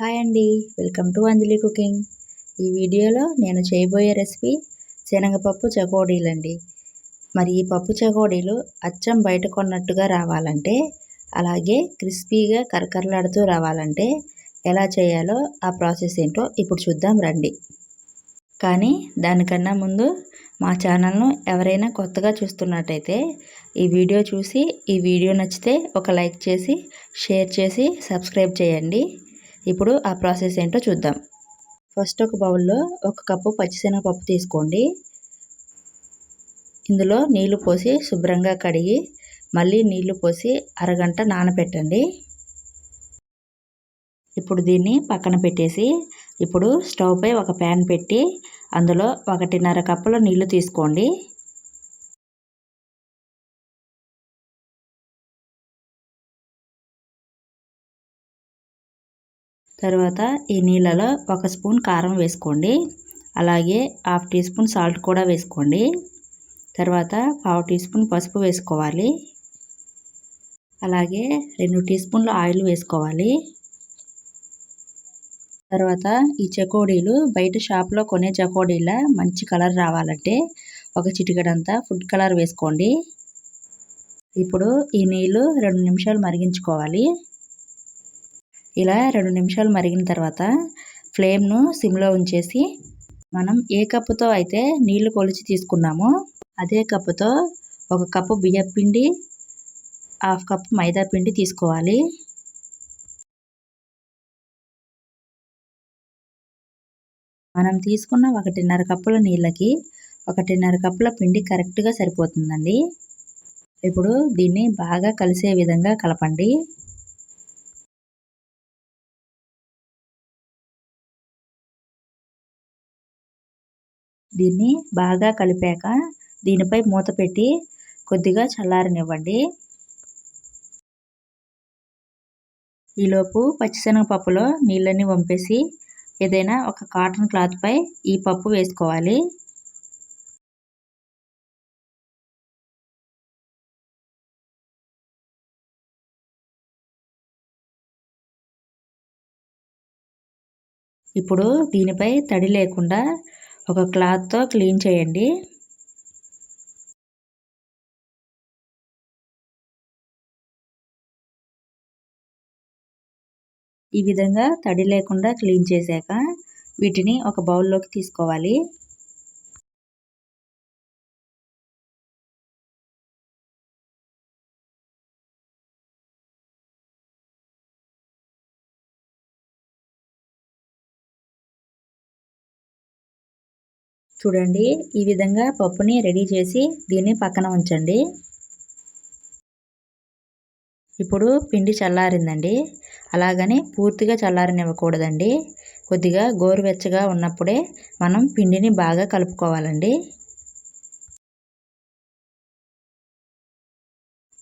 Hi అండి. Welcome to Anjali cooking. ఈ వీడియోలో నేను చేయబోయే రెసిపీ శనగపప్పు చకోడీలండి. మరి ఈ పప్పు చకోడీలు అచ్చం బయట కొన్నట్టుగా రావాలంటే అలాగే క్రిస్పీగా కరకరలాడుతూ రావాలంటే ఎలా చేయాలో ఆ ప్రాసెస్ ఏంటో ఇప్పుడు చూద్దాం రండి. కానీ దానికన్నా ముందు మా ఛానల్ను ఎవరైనా కొత్తగా చూస్తున్నట్టయితే ఈ వీడియో చూసి ఈ వీడియో నచ్చితే ఒక లైక్ చేసి షేర్ చేసి సబ్స్క్రైబ్ చేయండి. ఇప్పుడు ఆ ప్రాసెస్ ఏంటో చూద్దాం. ఫస్ట్ ఒక బౌల్లో ఒక కప్పు పచ్చిశనగపప్పు తీసుకోండి. ఇందులో నీళ్ళు పోసి శుభ్రంగా కడిగి మళ్ళీ నీళ్ళు పోసి అరగంట నానబెట్టండి ఇప్పుడు దీన్ని పక్కన పెట్టేసి ఇప్పుడు స్టవ్పై ఒక ప్యాన్ పెట్టి అందులో ఒకటిన్నర కప్పుల నీళ్ళు తీసుకోండి. తర్వాత ఈ నీళ్ళలో ఒక స్పూన్ కారం వేసుకోండి. అలాగే హాఫ్ టీ స్పూన్ సాల్ట్ కూడా వేసుకోండి. తర్వాత పావు టీ స్పూన్ పసుపు వేసుకోవాలి. అలాగే రెండు టీ స్పూన్లు ఆయిల్ వేసుకోవాలి. తర్వాత ఈ చకోడీలు బయట షాప్లో కొనే చకోడీల మంచి కలర్ రావాలంటే ఒక చిటికడంతా ఫుడ్ కలర్ వేసుకోండి. ఇప్పుడు ఈ నీళ్ళు రెండు నిమిషాలు మరిగించుకోవాలి. ఇలా రెండు నిమిషాలు మరిగిన తర్వాత ఫ్లేమ్ను సిమ్లో ఉంచేసి మనం ఏ కప్పుతో అయితే నీళ్ళు కొలిచి తీసుకున్నామో అదే కప్పుతో ఒక కప్పు బియ్యం పిండి హాఫ్ కప్ మైదా పిండి తీసుకోవాలి. మనం తీసుకున్న ఒకటిన్నర కప్పుల నీళ్ళకి ఒకటిన్నర కప్పుల పిండి కరెక్ట్గా సరిపోతుందండి. ఇప్పుడు దీన్ని బాగా కలిసే విధంగా కలపండి. దీన్ని బాగా కలిపాక దీనిపై మూత పెట్టి కొద్దిగా చల్లారనివ్వండి. ఈలోపు పచ్చిశనగపప్పులో నీళ్ళని వంపేసి ఏదైనా ఒక కాటన్ క్లాత్పై ఈ పప్పు వేసుకోవాలి. ఇప్పుడు దీనిపై తడి లేకుండా ఒక క్లాత్తో క్లీన్ చేయండి. ఈ విధంగా తడి లేకుండా క్లీన్ చేశాక వీటిని ఒక బౌల్లోకి తీసుకోవాలి. చూడండి. ఈ విధంగా పప్పుని రెడీ చేసి దీన్ని పక్కన ఉంచండి. ఇప్పుడు పిండి చల్లారిందండి. అలాగని పూర్తిగా చల్లారనివ్వకూడదండి. కొద్దిగా గోరువెచ్చగా ఉన్నప్పుడే మనం పిండిని బాగా కలుపుకోవాలండి.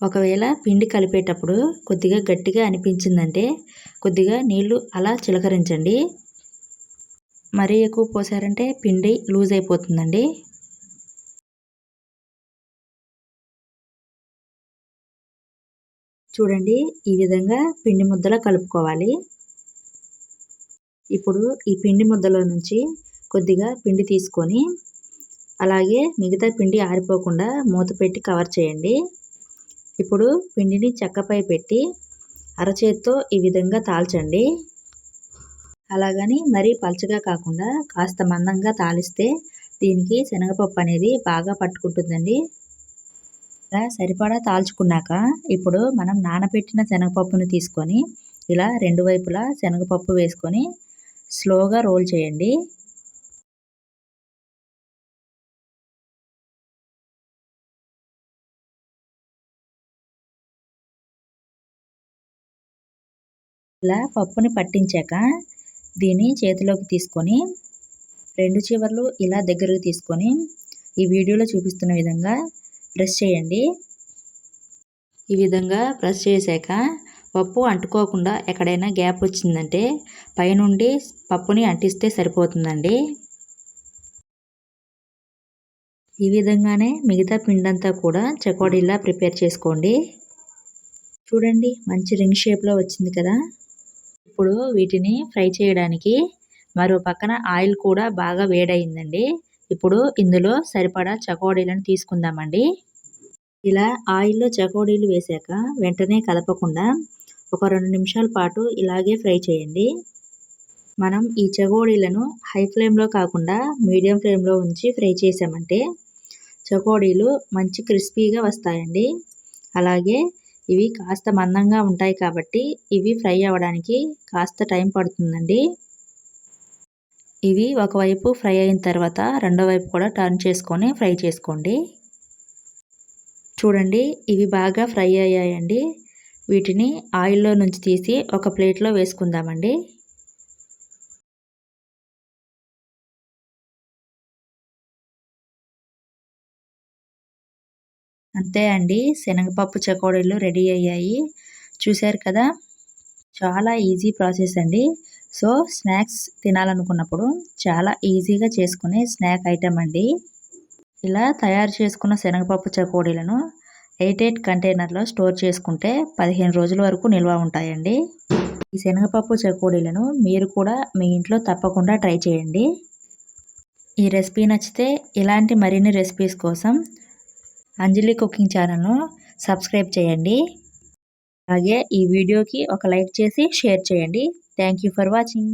ఒకవేళ పిండి కలిపేటప్పుడు కొద్దిగా గట్టిగా అనిపించిందంటే కొద్దిగా నీళ్ళు అలా చిలకరించండి. మరీ ఎక్కువ పోసారంటే పిండి లూజ్ అయిపోతుందండి. చూడండి ఈ విధంగా పిండి ముద్దలో కలుపుకోవాలి. ఇప్పుడు ఈ పిండి ముద్దలో నుంచి కొద్దిగా పిండి తీసుకొని అలాగే మిగతా పిండి ఆరిపోకుండా మూత పెట్టి కవర్ చేయండి. ఇప్పుడు పిండిని చెక్కపై పెట్టి అరచేత్తో ఈ విధంగా తాల్చండి. అలాగని మరీ పలచగా కాకుండా కాస్త మందంగా తాలిస్తే దీనికి శనగపప్పు అనేది బాగా పట్టుకుంటుందండి. ఇలా సరిపడా తాల్చుకున్నాక ఇప్పుడు మనం నానబెట్టిన శనగపప్పును తీసుకొని ఇలా రెండు వైపులా శనగపప్పు వేసుకొని స్లోగా రోల్ చేయండి. ఇలా పప్పుని పట్టించాక దీన్ని చేతిలోకి తీసుకొని రెండు చివర్లు ఇలా దగ్గరకు తీసుకొని ఈ వీడియోలో చూపిస్తున్న విధంగా ప్రెస్ చేయండి. ఈ విధంగా ప్రెస్ చేశాక పప్పు అంటుకోకుండా ఎక్కడైనా గ్యాప్ వచ్చిందంటే పైనుండి పప్పుని అంటిస్తే సరిపోతుందండి. ఈ విధంగానే మిగతా పిండంతా కూడా చకోడీలా ప్రిపేర్ చేసుకోండి. చూడండి మంచి రింగ్ షేప్లో వచ్చింది కదా. ఇప్పుడు వీటిని ఫ్రై చేయడానికి మరో పక్కన ఆయిల్ కూడా బాగా వేడయిందండి. ఇప్పుడు ఇందులో సరిపడా చకోడీలను తీసుకుందామండి. ఇలా ఆయిల్లో చకోడీలు వేసాక వెంటనే కలపకుండా ఒక రెండు నిమిషాల పాటు ఇలాగే ఫ్రై చేయండి. మనం ఈ చకోడీలను హై ఫ్లేమ్లో కాకుండా మీడియం ఫ్లేమ్లో ఉంచి ఫ్రై చేసామంటే చకోడీలు మంచి క్రిస్పీగా వస్తాయండి. అలాగే ఇవి కాస్త మందంగా ఉంటాయి కాబట్టి ఇవి ఫ్రై అవ్వడానికి కాస్త టైం పడుతుందండి. ఇవి ఒకవైపు ఫ్రై అయిన తర్వాత రెండో వైపు కూడా టర్న్ చేసుకొని ఫ్రై చేసుకోండి. చూడండి ఇవి బాగా ఫ్రై అయ్యాయండి. వీటిని ఆయిల్లో నుంచి తీసి ఒక ప్లేట్లో వేసుకుందామండి. అంతే అండి. శనగపప్పు చకోడీలు రెడీ అయ్యాయి. చూశారు కదా? చాలా ఈజీ ప్రాసెస్ అండి. సో స్నాక్స్ తినాలనుకున్నప్పుడు చాలా ఈజీగా చేసుకునే స్నాక్ ఐటెం అండి. ఇలా తయారు చేసుకున్న శనగపప్పు చకోడీలను ఎయిట్ ఎయిట్ కంటైనర్లో స్టోర్ చేసుకుంటే పదిహేను రోజుల వరకు నిల్వ ఉంటాయండి. ఈ శనగపప్పు చకోడీలను మీరు కూడా మీ ఇంట్లో తప్పకుండా ట్రై చేయండి. ఈ రెసిపీ నచ్చితే ఇలాంటి మరిన్ని రెసిపీస్ కోసం అంజలి కుకింగ్ ఛానల్ను సబ్స్క్రైబ్ చేయండి. అలాగే ఈ వీడియోకి ఒక లైక్ చేసి షేర్ చేయండి. Thank you for watching.